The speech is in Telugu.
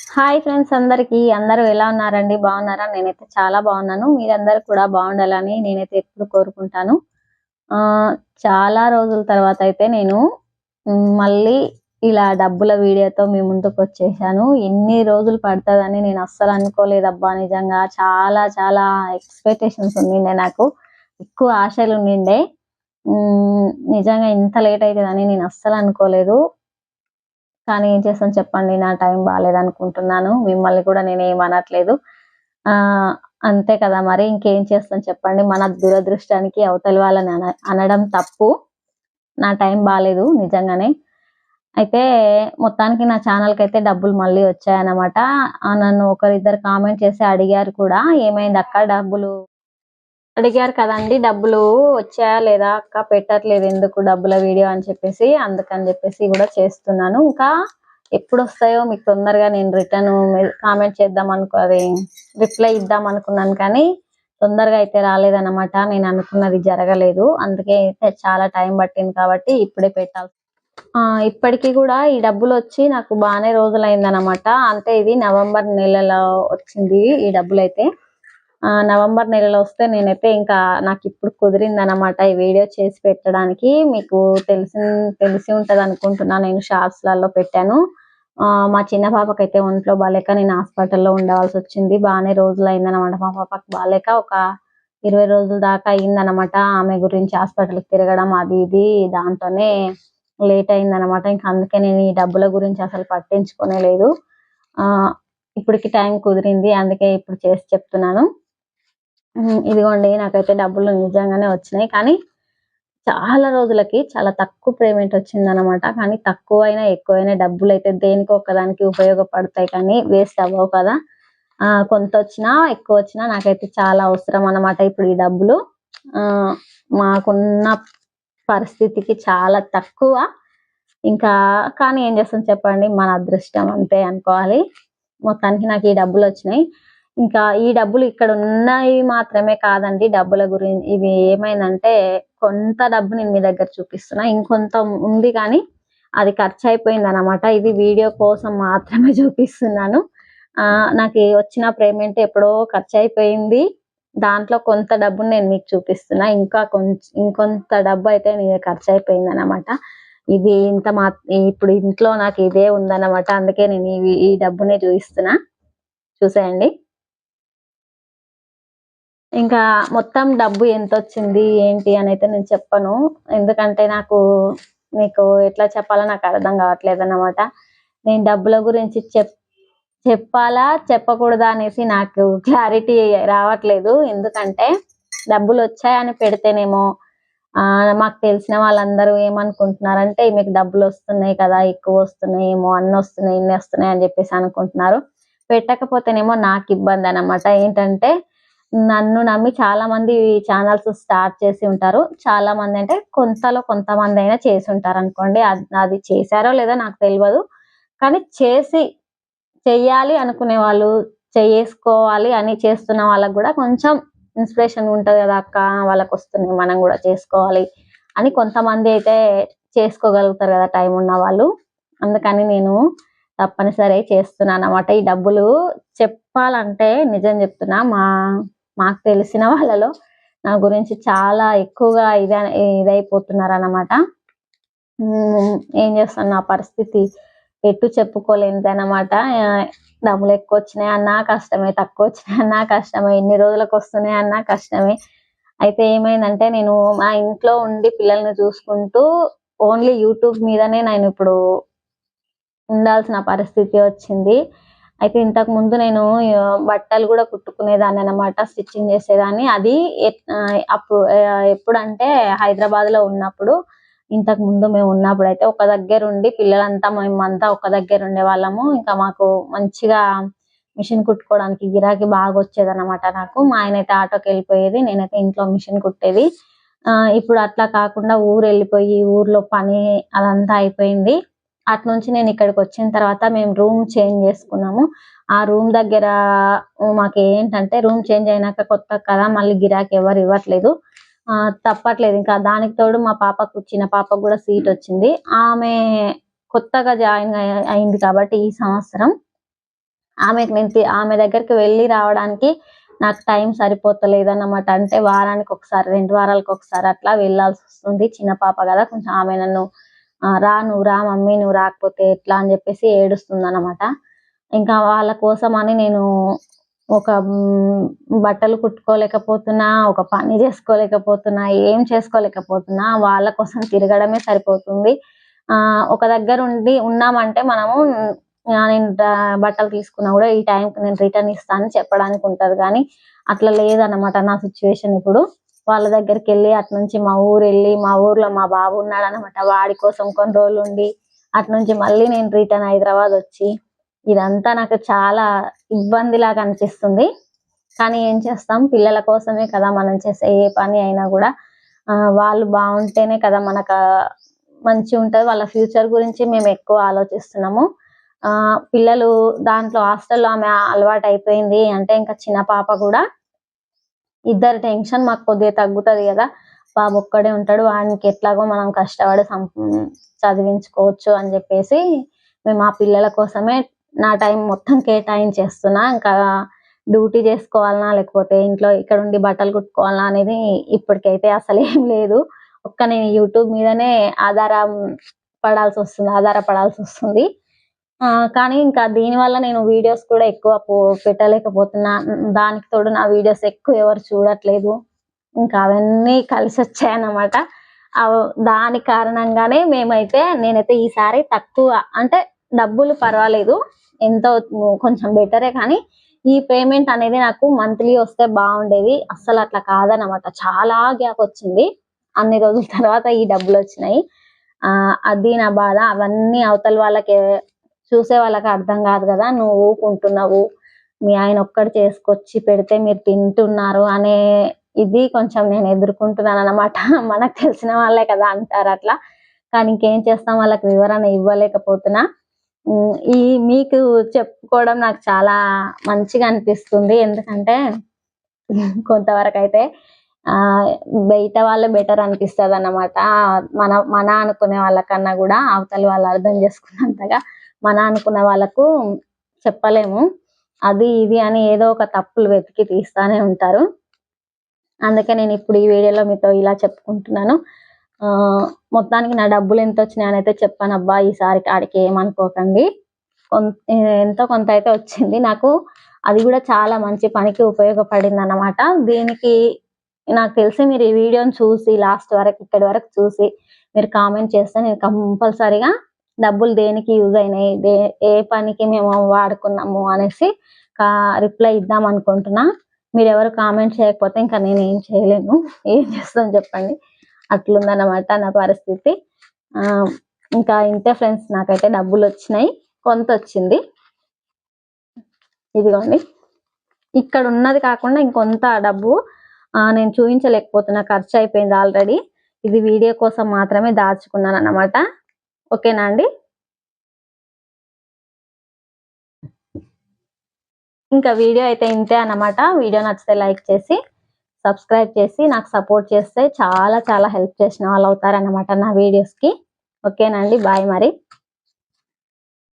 హాయ్ ఫ్రెండ్స్ అందరికీ. అందరూ ఎలా ఉన్నారండి? బాగున్నారా? నేనైతే చాలా బాగున్నాను. మీరందరూ కూడా బాగుండాలని నేనైతే ఎప్పుడు కోరుకుంటాను. ఆ చాలా రోజుల తర్వాత అయితే నేను మళ్ళీ ఇలా డబ్బుల వీడియోతో మీ ముందుకు వచ్చేసాను. ఎన్ని రోజులు పడుతుందని నేను అస్సలు అనుకోలేదబ్బా. నిజంగా చాలా చాలా ఎక్స్పెక్టేషన్స్ ఉండిండే నాకు. ఎక్కువ ఆశలు ఉండిండే. నిజంగా ఇంత లేట్ అవుతుందని నేను అస్సలు అనుకోలేదు. కానీ ఏం చేస్తాను చెప్పండి నా టైం బాగాలేదు అనుకుంటున్నాను మిమ్మల్ని కూడా నేను ఏం అనట్లేదు. ఆ అంతే కదా మరి ఇంకేం చేస్తాను చెప్పండి మన దురదృష్టానికి అవతలి వాళ్ళని అన అనడం తప్పు. నా టైం బాగాలేదు నిజంగానే. అయితే మొత్తానికి నా ఛానల్కి అయితే డబ్బులు మళ్ళీ వచ్చాయన్నమాట. నన్ను ఒకరిద్దరు కామెంట్ చేసి అడిగారు కూడా ఏమైంది అక్క డబ్బులు? అడిగారు కదండి డబ్బులు వచ్చాయా లేదా అక్క? పెట్టట్లేదు ఎందుకు డబ్బుల వీడియో అని చెప్పేసి అందుకని చెప్పేసి కూడా చేస్తున్నాను. ఇంకా ఎప్పుడు వస్తాయో మీకు తొందరగా నేను రిటర్న్ కామెంట్ చేద్దాం అనుకో అది రిప్లై ఇద్దాం అనుకున్నాను కానీ తొందరగా అయితే రాలేదన్నమాట. నేను అనుకున్నది జరగలేదు. అందుకే అయితే చాలా టైం పట్టింది కాబట్టి ఇప్పుడే పెట్టాలి ఇప్పటికీ కూడా ఈ డబ్బులు వచ్చి నాకు బాగానే రోజులైందనమాట అంటే ఇది నవంబర్ నెలలో వచ్చింది ఈ డబ్బులు అయితే నవంబర్ నెలలో వస్తే నేనైతే ఇంకా నాకు ఇప్పుడు కుదిరింది అనమాట ఈ వీడియో చేసి పెట్టడానికి. మీకు తెలిసి తెలిసి ఉంటుంది అనుకుంటున్నా. నేను షార్ట్స్లలో పెట్టాను. మా చిన్న పాపకైతే ఒంట్లో బాగాలేక నేను హాస్పిటల్లో ఉండవలసి వచ్చింది. బాగానే రోజులు అయిందనమాట మా పాపకి బాగాలేక ఒక ఇరవై రోజుల దాకా అయిందనమాట ఆమె గురించి హాస్పిటల్కి తిరగడం అది ఇది దాంతోనే లేట్ అయిందనమాట ఇంకా అందుకే నేను ఈ డబ్బుల గురించి అసలు పట్టించుకోనే లేదు. ఇప్పటికి టైం కుదిరింది. అందుకే ఇప్పుడు చేసి చెప్తున్నాను. ఇదిగోండి నాకైతే డబ్బులు నిజంగానే వచ్చినాయి. కానీ చాలా రోజులకి చాలా తక్కువ పేమెంట్ వచ్చింది అనమాట కానీ తక్కువైనా ఎక్కువైనా డబ్బులు అయితే దేనికి ఒకదానికి ఉపయోగపడతాయి. కానీ వేస్ట్ అవ్వవు కదా. ఆ కొంత వచ్చినా ఎక్కువ వచ్చినా నాకైతే చాలా అవసరం అన్నమాట ఇప్పుడు ఈ డబ్బులు. ఆ మాకున్న పరిస్థితికి చాలా తక్కువ. ఇంకా కానీ ఏం చేస్తాం చెప్పండి. మన అదృష్టం అంతే అనుకోవాలి. మొత్తానికి నాకు ఈ డబ్బులు వచ్చినాయి. ఇంకా ఈ డబ్బులు ఇక్కడ ఉన్నాయి మాత్రమే కాదండి. డబ్బుల గురించి ఇవి ఏమైందంటే కొంత డబ్బు నేను మీ దగ్గర చూపిస్తున్నా. ఇంకొంత ఉంది కానీ అది ఖర్చు అయిపోయింది అనమాట ఇది వీడియో కోసం మాత్రమే చూపిస్తున్నాను. నాకు వచ్చిన పేమెంట్ ఎప్పుడో ఖర్చు అయిపోయింది దాంట్లో కొంత డబ్బుని నేను మీకు చూపిస్తున్నా. ఇంకా కొంచెం ఇంకొంత డబ్బు అయితే నేను ఖర్చు అయిపోయింది అనమాట ఇది ఇంత మా ఇప్పుడు ఇంట్లో నాకు ఇదే ఉందన్నమాట. అందుకే నేను ఈ ఈ డబ్బునే చూపిస్తున్నా. చూసేయండి. ఇంకా మొత్తం డబ్బు ఎంత వచ్చింది ఏంటి అని అయితే నేను చెప్పను. ఎందుకంటే నాకు మీకు ఎట్లా చెప్పాలో నాకు అర్థం కావట్లేదు అన్నమాట నేను డబ్బుల గురించి చెప్ చెప్పాలా చెప్పకూడదా అనేసి నాకు క్లారిటీ రావట్లేదు. ఎందుకంటే డబ్బులు వచ్చాయని పెడితేనేమో మాకు తెలిసిన వాళ్ళందరూ ఏమనుకుంటున్నారంటే మీకు డబ్బులు వస్తున్నాయి కదా ఎక్కువ వస్తున్నాయి ఏమో అన్ని వస్తున్నాయి ఇన్ని వస్తున్నాయి అని చెప్పేసి అనుకుంటున్నారు. పెట్టకపోతేనేమో నాకు ఇబ్బంది అన్నమాట. ఏంటంటే నన్ను నమ్మి చాలా మంది ఛానల్స్ స్టార్ట్ చేసి ఉంటారు. చాలా మంది అంటే కొంతలో కొంతమంది అయినా చేసి ఉంటారు అనుకోండి. అది అది చేశారో లేదో నాకు తెలియదు కానీ చేసి చెయ్యాలి అనుకునే వాళ్ళు చేసుకోవాలి అని చేస్తున్న వాళ్ళకు కూడా కొంచెం ఇన్స్పిరేషన్ ఉంటుంది కదా అక్క వాళ్ళకి వస్తుంది. మనం కూడా చేసుకోవాలి అని కొంతమంది అయితే చేసుకోగలుగుతారు కదా టైం ఉన్న వాళ్ళు. అందుకని నేను తప్పనిసరి చేస్తున్నాను అన్నమాట. ఈ డబ్బులు చెప్పాలంటే నిజం చెప్తున్నా మా మాకు తెలిసిన వాళ్ళలో నా గురించి చాలా ఎక్కువగా ఇదే ఇదైపోతున్నారు అన్నమాట ఏం చేస్తాను? నా పరిస్థితి ఎటు చెప్పుకోలేనిది అనమాట డబ్బులు ఎక్కువ వచ్చినాయి అన్నా కష్టమే తక్కువ వచ్చినాయి అన్నా కష్టమే ఎన్ని రోజులకు వస్తున్నాయి అన్నా కష్టమే. అయితే ఏమైందంటే నేను మా ఇంట్లో ఉండి పిల్లల్ని చూసుకుంటూ ఓన్లీ యూట్యూబ్ మీదనే నేను ఇప్పుడు ఉండాల్సిన పరిస్థితి వచ్చింది. అయితే ఇంతకు ముందు నేను బట్టలు కూడా కుట్టుకునేదాన్ని అనమాట స్టిచ్చింగ్ చేసేదాన్ని. అది అప్పుడు ఎప్పుడంటే హైదరాబాద్లో ఉన్నప్పుడు ఇంతకు ముందు మేము ఉన్నప్పుడు అయితే ఒక దగ్గర ఉండి పిల్లలంతా మేమంతా ఒక దగ్గర ఉండే వాళ్ళము. ఇంకా మాకు మంచిగా మిషన్ కుట్టుకోవడానికి గిరాకీ బాగా వచ్చేది అనమాట నాకు. మా ఆయన అయితే ఆటోకి వెళ్ళిపోయేది నేనైతే ఇంట్లో మిషన్ కుట్టేది. ఇప్పుడు అట్లా కాకుండా ఊరు వెళ్ళిపోయి ఊర్లో పని అదంతా అయిపోయింది. అటు నుంచి నేను ఇక్కడికి వచ్చిన తర్వాత మేము రూమ్ చేంజ్ చేసుకున్నాము. ఆ రూమ్ దగ్గర మాకు ఏంటంటే రూమ్ చేంజ్ అయినాక కొత్త కదా మళ్ళీ గిరాకీ ఎవరు ఇవ్వట్లేదు. తప్పట్లేదు. ఇంకా దానికి తోడు మా పాపకు చిన్న పాపకు కూడా సీట్ వచ్చింది. ఆమె కొత్తగా జాయిన్ అయింది కాబట్టి ఈ సంవత్సరం. ఆమెకు నేను ఆమె దగ్గరికి వెళ్ళి రావడానికి నాకు టైం సరిపోతలేదు అన్నమాట అంటే వారానికి ఒకసారి రెండు వారాలకు ఒకసారి అట్లా వెళ్ళాల్సి వస్తుంది. చిన్న పాప కదా కొంచెం ఆమె నన్ను రా నువ్వు రా మమ్మీ నువ్వు రాకపోతే ఎట్లా అని చెప్పేసి ఏడుస్తుంది అనమాట ఇంకా వాళ్ళ కోసం అని నేను ఒక బట్టలు కుట్టుకోలేకపోతున్నా ఒక పని చేసుకోలేకపోతున్నా ఏం చేసుకోలేకపోతున్నా వాళ్ళ కోసం తిరగడమే సరిపోతుంది. ఆ ఒక దగ్గర ఉండి ఉన్నామంటే మనము నేను బట్టలు తీసుకున్నా కూడా ఈ టైంకి నేను రిటర్న్ ఇస్తాను చెప్పడానికి ఉంటుంది. కానీ అట్లా లేదన్నమాట నా సిచ్యువేషన్ ఇప్పుడు. వాళ్ళ దగ్గరికి వెళ్ళి అటు నుంచి మా ఊరు వెళ్ళి మా ఊర్లో మా బాబు ఉన్నాడు అనమాట వాడి కోసం కొన్ని రోజులు ఉండి అటు నుంచి మళ్ళీ నేను రిటర్న్ హైదరాబాద్ వచ్చి ఇదంతా నాకు చాలా ఇబ్బందిలాగా అనిపిస్తుంది. కానీ ఏం చేస్తాం? పిల్లల కోసమే కదా మనం చేసే ఏ పని అయినా కూడా. వాళ్ళు బాగుంటేనే కదా మనకు మంచి ఉంటుంది. వాళ్ళ ఫ్యూచర్ గురించి మేము ఎక్కువ ఆలోచిస్తున్నాము. ఆ పిల్లలు దాంట్లో హాస్టల్లో ఆమె అలవాటు అయిపోయింది అంటే ఇంకా చిన్న పాప కూడా ఇద్దరు టెన్షన్ మాకు కొద్దిగా తగ్గుతది కదా. బాబు ఒక్కడే ఉంటాడు వానికి ఎట్లాగో మనం కష్టపడి సం- చదివించుకోవచ్చు అని చెప్పేసి మేము ఆ పిల్లల కోసమే నా టైం మొత్తం కేటాయించేస్తున్నా. ఇంకా డ్యూటీ చేసుకోవాలనా లేకపోతే ఇంట్లో ఇక్కడ ఉండి బట్టలు కుట్టుకోవాలనా అనేది ఇప్పటికైతే అసలు ఏం లేదు. ఒక్క నేను యూట్యూబ్ మీదనే ఆధారం పడాల్సి వస్తుంది ఆధారపడాల్సి వస్తుంది. కానీ ఇంకా దీని వల్ల నేను వీడియోస్ కూడా ఎక్కువ పెట్టలేకపోతున్నా. దానికి తోడు నా వీడియోస్ ఎక్కువ ఎవరు చూడట్లేదు. ఇంకా అవన్నీ కలిసి వచ్చాయన్నమాట. దాని కారణంగానే మేమైతే నేనైతే ఈసారి తక్కువ అంటే డబ్బులు పర్వాలేదు. ఎంతో కొంచెం బెటరే కానీ ఈ పేమెంట్ అనేది నాకు మంత్లీ వస్తే బాగుండేది. అస్సలు అట్లా కాదనమాట చాలా గ్యాప్ వచ్చింది. అన్ని రోజుల తర్వాత ఈ డబ్బులు వచ్చినాయి. అది నా బాధ. అవన్నీ అవతల వాళ్ళకి చూసే వాళ్ళకి అర్థం కాదు కదా నువ్వు ఊకుంటున్నావు మీ ఆయన ఒక్కడు చేసుకొచ్చి పెడితే మీరు తింటున్నారు అనే ఇది కొంచెం నేను ఎదుర్కొంటున్నాను అనమాట మనకు తెలిసిన వాళ్ళే కదా అంటారు అట్లా. కానీ ఇంకేం చేస్తాం వాళ్ళకి వివరణ ఇవ్వలేకపోతున్నా. ఈ మీకు చెప్పుకోవడం నాకు చాలా మంచిగా అనిపిస్తుంది. ఎందుకంటే కొంతవరకు అయితే ఆ బయట వాళ్ళే బెటర్ అనిపిస్తుంది అన్నమాట మన మన అనుకునే వాళ్ళకన్నా కూడా అవతలి వాళ్ళు అర్థం చేసుకున్నంతగా మన అనుకున్న వాళ్ళకు చెప్పలేము. అది ఇది అని ఏదో ఒక తప్పులు వెతికి తీస్తానే ఉంటారు. అందుకే నేను ఇప్పుడు ఈ వీడియోలో మీతో ఇలా చెప్పుకుంటున్నాను. మొత్తానికి నా డబ్బులు ఎంత వచ్చినాయి అని అయితే చెప్పాను. అబ్బా ఈసారి ఆడికి ఏమనుకోకండి. కొంత ఎంతో కొంత అయితే వచ్చింది. నాకు అది కూడా చాలా మంచి పనికి ఉపయోగపడింది అన్నమాట దీనికి నాకు తెలిసి మీరు ఈ వీడియోని చూసి లాస్ట్ వరకు ఇక్కడి వరకు చూసి మీరు కామెంట్ చేస్తే నేను కంపల్సరీగా డబ్బులు దేనికి యూజ్ అయినాయి? దే ఏ పనికి మేము వాడుకున్నాము అనేసి రిప్లై ఇద్దాం అనుకుంటున్నా. మీరు ఎవరు కామెంట్ చేయకపోతే ఇంకా నేను ఏం చేయలేను. ఏం చేస్తాను చెప్పండి. అట్లుందన్నమాట నా పరిస్థితి. ఇంకా ఇంతే ఫ్రెండ్స్ నాకైతే డబ్బులు వచ్చినాయి. కొంత వచ్చింది. ఇదిగోండి. ఇక్కడ ఉన్నది కాకుండా ఇంకొంత డబ్బు నేను చూపించలేకపోతున్నా ఖర్చు అయిపోయింది ఆల్రెడీ. ఇది వీడియో కోసం మాత్రమే దాచుకున్నాను అన్నమాట ఓకేనా అండి? ఇంకా వీడియో అయితే ఇంతే అన్నమాట. వీడియో నచ్చితే లైక్ చేసి సబ్స్క్రైబ్ చేసి నాకు సపోర్ట్ చేస్తే చాలా చాలా హెల్ప్ చేసిన వాళ్ళు అవుతారనమాట నా వీడియోస్కి. ఓకేనండి బాయ్ మరి.